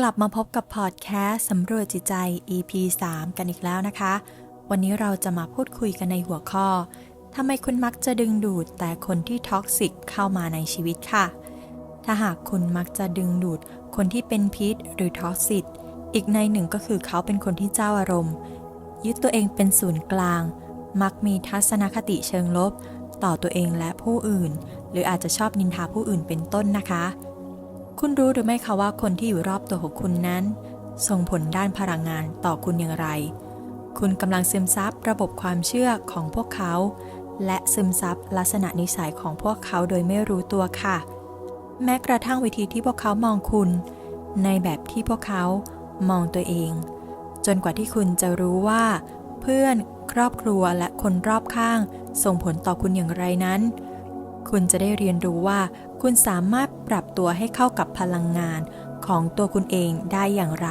กลับมาพบกับพอดแคสต์สำรวจจิตใจ EP 3 กันอีกแล้วนะคะ วันนี้เราจะมาพูดคุยกันในหัวข้อทำไมคุณมักจะดึงดูดแต่คนที่ท็อกซิกเข้ามาในชีวิตค่ะ ถ้าหากคุณมักจะดึงดูดคนที่เป็นพิษหรือท็อกซิกอีกในหนึ่งก็คือเขาเป็นคนที่เจ้าอารมณ์ ยึดตัวเองเป็นศูนย์กลาง มักมีทัศนคติเชิงลบ ต่อตัวเองและผู้อื่น หรืออาจจะชอบนินทาผู้อื่นเป็นต้นนะคะ คุณรู้หรือไม่คะว่าคนที่อยู่รอบตัวของคุณนั้น ส่งผลด้านพลังงานต่อคุณอย่างไร คุณกำลังซึมซับระบบความเชื่อของพวกเขา และซึมซับลักษณะนิสัยของพวกเขาโดยไม่รู้ตัวค่ะ แม้กระทั่งวิธีที่พวกเขามองคุณ ในแบบที่พวกเขามองตัวเอง จนกว่าที่คุณจะรู้ว่า เพื่อน ครอบครัวและคนรอบข้าง ส่งผลต่อคุณอย่างไรนั้น คุณจะได้เรียนรู้ว่า คุณสามารถปรับตัวให้เข้ากับพลังงานของตัวคุณเองได้อย่างไร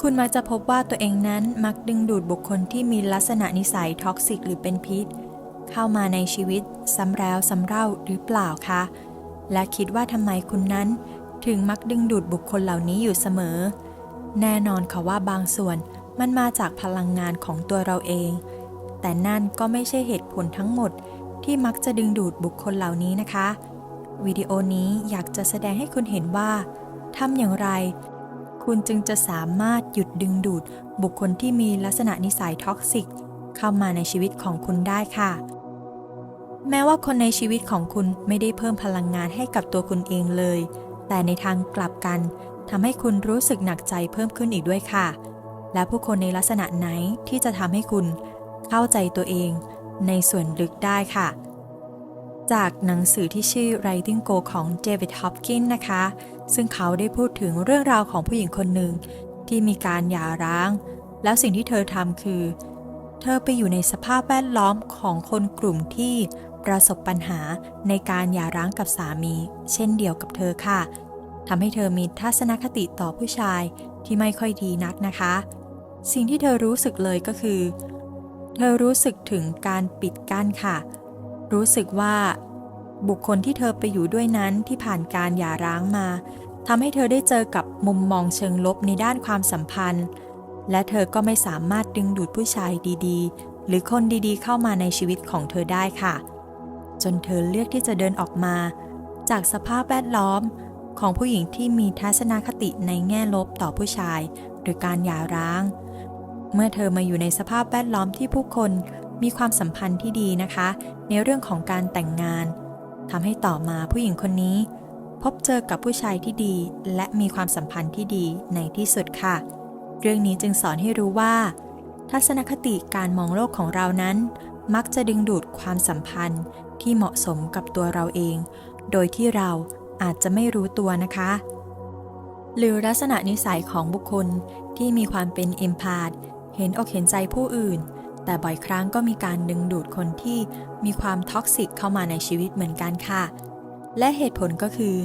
คุณมักจะพบว่าตัวเองนั้นมักดึงดูดบุคคลที่มีลักษณะนิสัยท็อกซิกหรือเป็นพิษ เข้ามาในชีวิตซ้ำแล้วซ้ำเล่าหรือเปล่าคะ และคิดว่าทำไมคุณนั้น ถึงมักดึงดูดบุคคลเหล่านี้อยู่เสมอ แน่นอนค่ะว่าบางส่วนมันมาจากพลังงานของตัวเราเอง แต่นั่นก็ไม่ใช่เหตุผลทั้งหมด ที่มักจะดึงดูดบุคคลเหล่านี้นะคะ วิดีโอนี้อยากจะแสดงให้คุณเห็นว่าทำอย่างไร คุณจึงจะสามารถหยุดดึงดูดบุคคลที่มีลักษณะนิสัยท็อกซิก เข้ามาในชีวิตของคุณได้ค่ะ แม้ว่าคนในชีวิตของคุณไม่ได้เพิ่มพลังงานให้กับตัวคุณเองเลย แต่ในทางกลับกันทำให้คุณรู้สึกหนักใจเพิ่มขึ้นอีกด้วยค่ะ และผู้คนในลักษณะไหนที่จะทำให้คุณเข้าใจตัวเอง ในส่วนลึกได้ค่ะ จากหนังสือที่ชื่อ Writing Go ของเดวิดฮอปกินนะคะ ซึ่งเขาได้พูดถึงเรื่องราวของผู้หญิงคนหนึ่งที่มีการหย่าร้าง แล้วสิ่งที่เธอทำคือ เธอไปอยู่ในสภาพแวดล้อมของคนกลุ่มที่ประสบปัญหาในการหย่าร้างกับสามี เช่นเดียวกับเธอค่ะทำให้เธอมีทัศนคติต่อผู้ชายที่ไม่ค่อยดีนักนะคะ สิ่งที่เธอรู้สึกเลยก็คือ เธอรู้สึกถึงการปิดกั้นค่ะ รู้สึกว่า บุคคลที่เธอไปอยู่ด้วยนั้นที่ผ่านการหย่าร้างมาทำให้เธอได้เจอกับมุมมองเชิงลบในด้านความสัมพันธ์ และเธอก็ไม่สามารถดึงดูดผู้ชายดีๆ หรือคนดีๆ เข้ามาในชีวิตของเธอได้ค่ะ จนเธอเลือกที่จะเดินออกมา จากสภาพแวดล้อมของผู้หญิงที่มีทัศนคติในแง่ลบต่อผู้ชาย หรือการหย่าร้าง เมื่อเธอมาอยู่ในสภาพแวดล้อมที่ผู้คนมีความสัมพันธ์ที่ดีนะคะ ในเรื่องของการแต่งงานทำให้ต่อมาผู้หญิงคนนี้ พบเจอกับผู้ชายที่ดี และมีความสัมพันธ์ที่ดีในที่สุดค่ะ เรื่องนี้จึงสอนให้รู้ว่า ทัศนคติการมองโลกของเรานั้น มักจะดึงดูดความสัมพันธ์ที่เหมาะสมกับตัวเราเอง โดยที่เราอาจจะไม่รู้ตัวนะคะ หรือลักษณะนิสัยของบุคคลที่มีความเป็นเอมพาด เห็นอกเห็นใจผู้อื่น แต่บ่อยครั้งก็มีการดึงดูดคนที่มีความท็อกซิกเข้ามาในชีวิตเหมือนกันค่ะ และเหตุผลก็คือ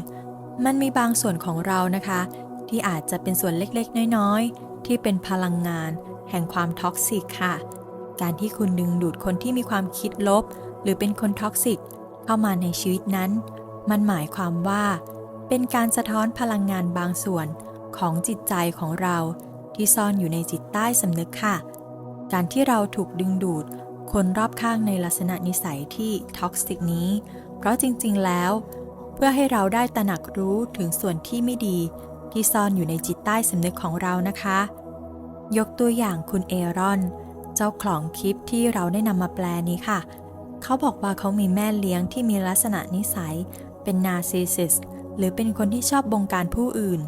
มันมีบางส่วนของเรานะคะ ที่อาจจะเป็นส่วนเล็กๆ น้อยๆ ที่เป็นพลังงานแห่งความท็อกซิกค่ะ การที่คุณดึงดูดคนที่มีความคิดลบ หรือเป็นคนท็อกซิกเข้ามาในชีวิตนั้น มันหมายความว่า เป็นการสะท้อนพลังงานบางส่วนของจิตใจของเรา ที่ซ่อนอยู่ในจิตใต้สำนึกค่ะ การที่เราถูกดึงดูด คนรอบข้างในลักษณะนิสัยที่ท็อกซิกนี้ เพราะจริงๆแล้ว เพื่อให้เราได้ตระหนักรู้ถึงส่วนที่ไม่ดี ที่ซ่อนอยู่ในจิตใต้สำนึกของเรานะคะ ยกตัวอย่างคุณเอรอน เจ้าของคลิปที่เราได้นำมาแปลนี้ค่ะ เขาบอกว่าเขามีแม่เลี้ยงที่มีลักษณะนิสัย เป็นนาร์ซิสซิสหรือเป็นคนที่ชอบบงการผู้อื่น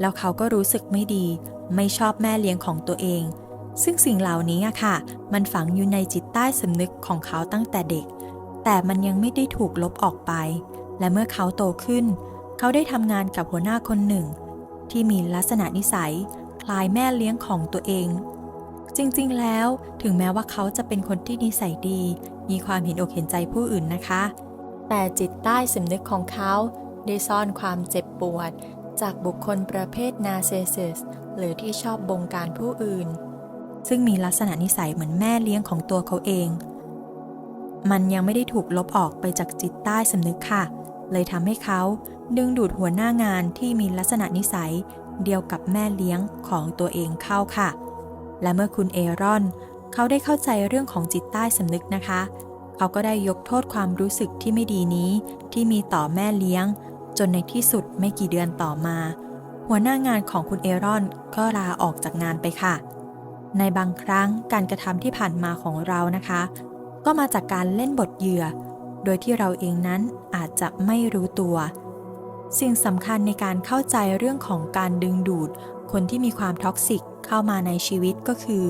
แล้วเขาก็รู้สึกไม่ดี ไม่ชอบแม่เลี้ยงของตัวเอง ซึ่งสิ่งเหล่านี้อะค่ะ มันฝังอยู่ในจิตใต้สำนึกของเขาตั้งแต่เด็ก แต่มันยังไม่ได้ถูกลบออกไป และเมื่อเขาโตขึ้น เขาได้ทำงานกับหัวหน้าคนหนึ่ง ที่มีลักษณะนิสัย คล้ายแม่เลี้ยงของตัวเอง จริงๆ แล้วถึงแม้ว่าเขาจะเป็นคนที่นิสัยดี มีความเห็นอกเห็นใจผู้อื่นนะคะ แต่จิตใต้สำนึกของเขาได้ซ่อนความเจ็บปวด จากบุคคลประเภทนาร์เซซิสหรือที่ชอบบงการผู้อื่น ซึ่งมีลักษณะนิสัยเหมือนแม่เลี้ยงของตัวเขาเอง มันยังไม่ได้ถูกลบออกไปจากจิตใต้สำนึกค่ะ เลยทำให้เขาดึงดูดหัวหน้างานที่มีลักษณะนิสัยเดียวกับแม่เลี้ยงของตัวเองเข้าค่ะ และเมื่อคุณเอรอน เขาได้เข้าใจเรื่องของจิตใต้สำนึกนะคะ เขาก็ได้ยกโทษความรู้สึกที่ไม่ดีนี้ ที่มีต่อแม่เลี้ยง จนในที่สุดไม่กี่เดือนต่อมา หัวหน้างานของคุณเอรอนก็ลาออกจากงานไปค่ะ ในบางครั้งการกระทำที่ผ่านมาของเรานะคะ ก็มาจากการเล่นบทเหยื่อ โดยที่เราเองนั้นอาจจะไม่รู้ตัว สิ่งสำคัญในการเข้าใจเรื่องของการดึงดูด คนที่มีความท็อกซิกเข้ามาในชีวิตก็คือ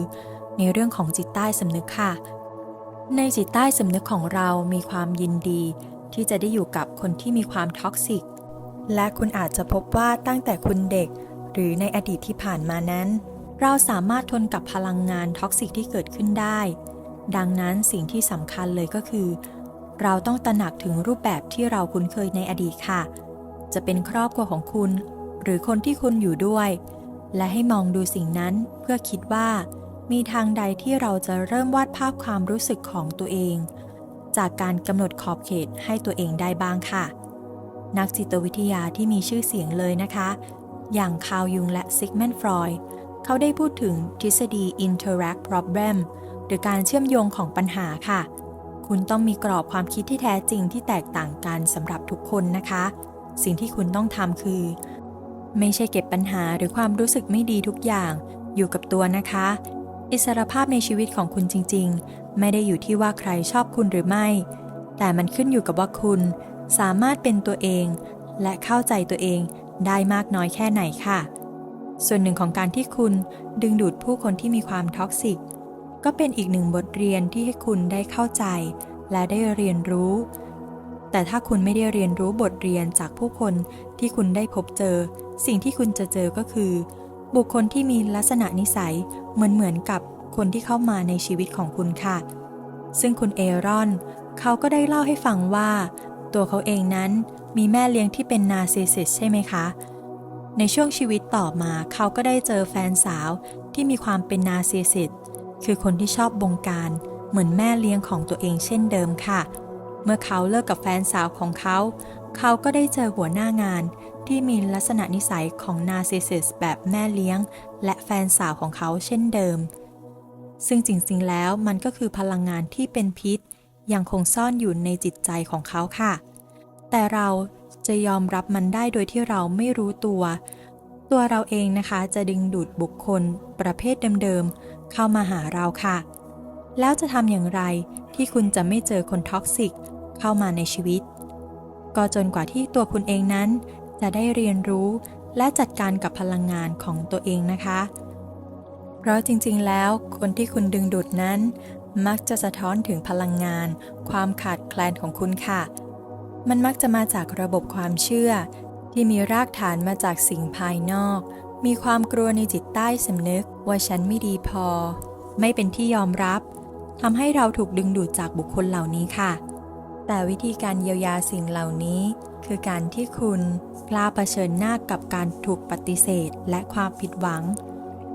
ในเรื่องของจิตใต้สำนึกค่ะ ในจิตใต้สำนึกของเรามีความยินดีที่จะได้อยู่กับคนที่มีความท็อกซิก และคุณอาจจะพบว่าตั้งแต่คุณเด็ก หรือในอดีตที่ผ่านมานั้น เราสามารถทนกับพลังงานท็อกซิกที่เกิดขึ้นได้ ดังนั้นสิ่งที่สำคัญเลยก็คือ เราต้องตระหนักถึงรูปแบบที่เราคุ้นเคยในอดีตค่ะ จะเป็นครอบครัวของคุณ หรือคนที่คุณอยู่ด้วย และให้มองดูสิ่งนั้นเพื่อคิดว่า มีทางใดที่เราจะเริ่มวาดภาพความรู้สึกของตัวเอง จากการกำหนดขอบเขตให้ตัวเองได้บ้างค่ะ นักจิตวิทยาที่มีชื่อเสียงเลยนะคะ อย่างคาร์ลยุงและซิกแมนฟรอยด์เขาได้พูดถึงทฤษฎี interact problem หรือการเชื่อมโยงของปัญหาค่ะ คุณต้องมีกรอบความคิดที่แท้จริงที่แตกต่างกันสำหรับทุกคนนะคะ สิ่งที่คุณต้องทำคือ ไม่ใช่เก็บปัญหาหรือความรู้สึกไม่ดีทุกอย่าง อยู่กับตัวนะคะ อิสรภาพในชีวิตของคุณจริง ๆ ไม่ได้อยู่ที่ว่าใครชอบคุณหรือไม่ แต่มันขึ้นอยู่กับว่าคุณ สามารถเป็นตัวเองและเข้าใจตัวเองได้มากน้อยแค่ไหนค่ะ ส่วนหนึ่งของการที่คุณดึงดูดผู้คนที่มีความท็อกซิก ก็เป็นอีกหนึ่งบทเรียนที่ให้คุณได้เข้าใจ และได้เรียนรู้ แต่ถ้าคุณไม่ได้เรียนรู้บทเรียนจากผู้คนที่คุณได้พบเจอ สิ่งที่คุณจะเจอก็คือ บุคคลที่มีลักษณะนิสัยเหมือนเหมือนกับคนที่เข้ามาในชีวิตของคุณค่ะ ซึ่งคุณเอรอน เขาก็ได้เล่าให้ฟังว่า ตัวเขาเองนั้นมีแม่เลี้ยงที่เป็นนาซิสิสใช่ไหมคะ ในช่วงชีวิตต่อมาเขาก็ได้เจอแฟนสาวที่มีความเป็นนาซิสิสคือคนที่ชอบบงการเหมือนแม่เลี้ยงของตัวเองเช่นเดิมค่ะ เมื่อเขาเลิกกับแฟนสาวของเขา เขาก็ได้เจอหัวหน้างานที่มีลักษณะนิสัยของนาซิสิสแบบแม่เลี้ยง และแฟนสาวของเขาเช่นเดิม ซึ่งจริงๆแล้วมันก็คือพลังงานที่เป็นพิษ ยังคงซ่อนอยู่ในจิตใจของเขาค่ะ แต่เราจะยอมรับมันได้โดยที่เราไม่รู้ตัว ตัวเราเองนะคะจะดึงดูดบุคคล ประเภทเดิมๆ เข้ามาหาเราค่ะ แล้วจะทำอย่างไรที่คุณจะไม่เจอคนท็อกซิกเข้ามาในชีวิต ก็จนกว่าที่ตัวคุณเองนั้น จะได้เรียนรู้และจัดการกับพลังงานของตัวเองนะคะ เพราะจริงๆ แล้วคนที่คุณดึงดูดนั้น มักจะสะท้อนถึงพลังงาน ความขาดแคลนของคุณค่ะ มันมักจะมาจากระบบความเชื่อ ที่มีรากฐานมาจากสิ่งภายนอก มีความกลัวในจิตใต้สำนึกว่าฉันไม่ดีพอ ไม่เป็นที่ยอมรับทำให้เราถูกดึงดูดจากบุคคลเหล่านี้ค่ะ แต่วิธีการเยียวยาสิ่งเหล่านี้ คือการที่คุณกล้าเผชิญหน้ากับการถูกปฏิเสธและความผิดหวัง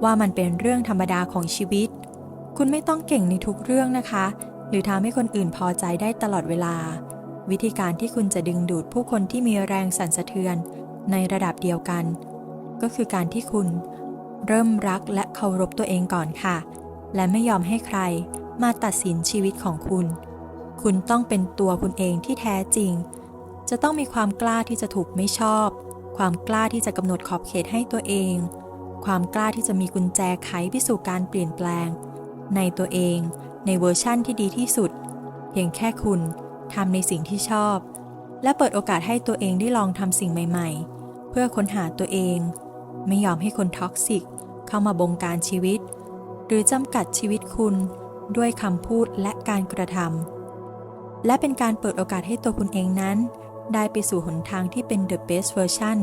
ว่ามันเป็นเรื่องธรรมดาของชีวิต คุณไม่ต้องเก่งในทุกเรื่องนะคะ หรือทำให้คนอื่นพอใจได้ตลอดเวลา วิธีการที่คุณจะดึงดูดผู้คนที่มีแรงสั่นสะเทือน ในระดับเดียวกัน ก็คือการที่คุณ เริ่มรักและเคารพตัวเองก่อนค่ะ และไม่ยอมให้ใครมาตัดสินชีวิตของคุณ คุณต้องเป็นตัวคุณเองที่แท้จริง จะต้องมีความกล้าที่จะถูกไม่ชอบ ความกล้าที่จะกำหนดขอบเขตให้ตัวเอง ความกล้าที่จะมีกุญแจไขไปสู่การเปลี่ยนแปลง ในตัวเองในเวอร์ชั่นที่ดีที่สุด เพียงแค่คุณทำในสิ่งที่ชอบ และเปิดโอกาสให้ตัวเองได้ลองทำสิ่งใหม่ ๆ เพื่อค้นหาตัวเอง ไม่ยอมให้คนท็อกซิกเข้ามาบงการชีวิต หรือจำกัดชีวิตคุณด้วยคำพูดและการกระทำและเป็นการเปิดโอกาสให้ตัวคุณเองนั้น ได้ไปสู่หนทางที่เป็น the best version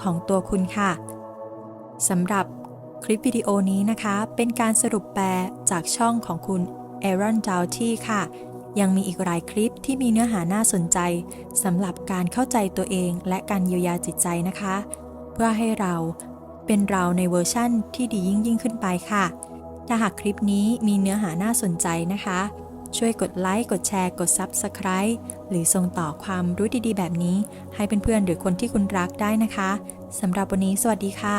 ของตัวคุณค่ะสำหรับ คลิปวิดีโอนี้นะคะ เป็นการสรุปแปลจากช่องของคุณเอรอนดาวที่ค่ะ ยังมีอีกหลายคลิปที่มีเนื้อหาน่าสนใจสำหรับการเข้าใจตัวเองและการเยียวยาจิตใจนะคะ เพื่อให้เราเป็นเราในเวอร์ชั่นที่ดียิ่งยิ่งขึ้นไปค่ะ ถ้าหากคลิปนี้มีเนื้อหาน่าสนใจนะคะ ช่วยกดไลค์ กดแชร์ กด Subscribe หรือส่งต่อความรู้ดีๆ แบบนี้ ให้เพื่อนๆหรือคนที่คุณรักได้นะคะสำหรับวันนี้สวัสดีค่ะ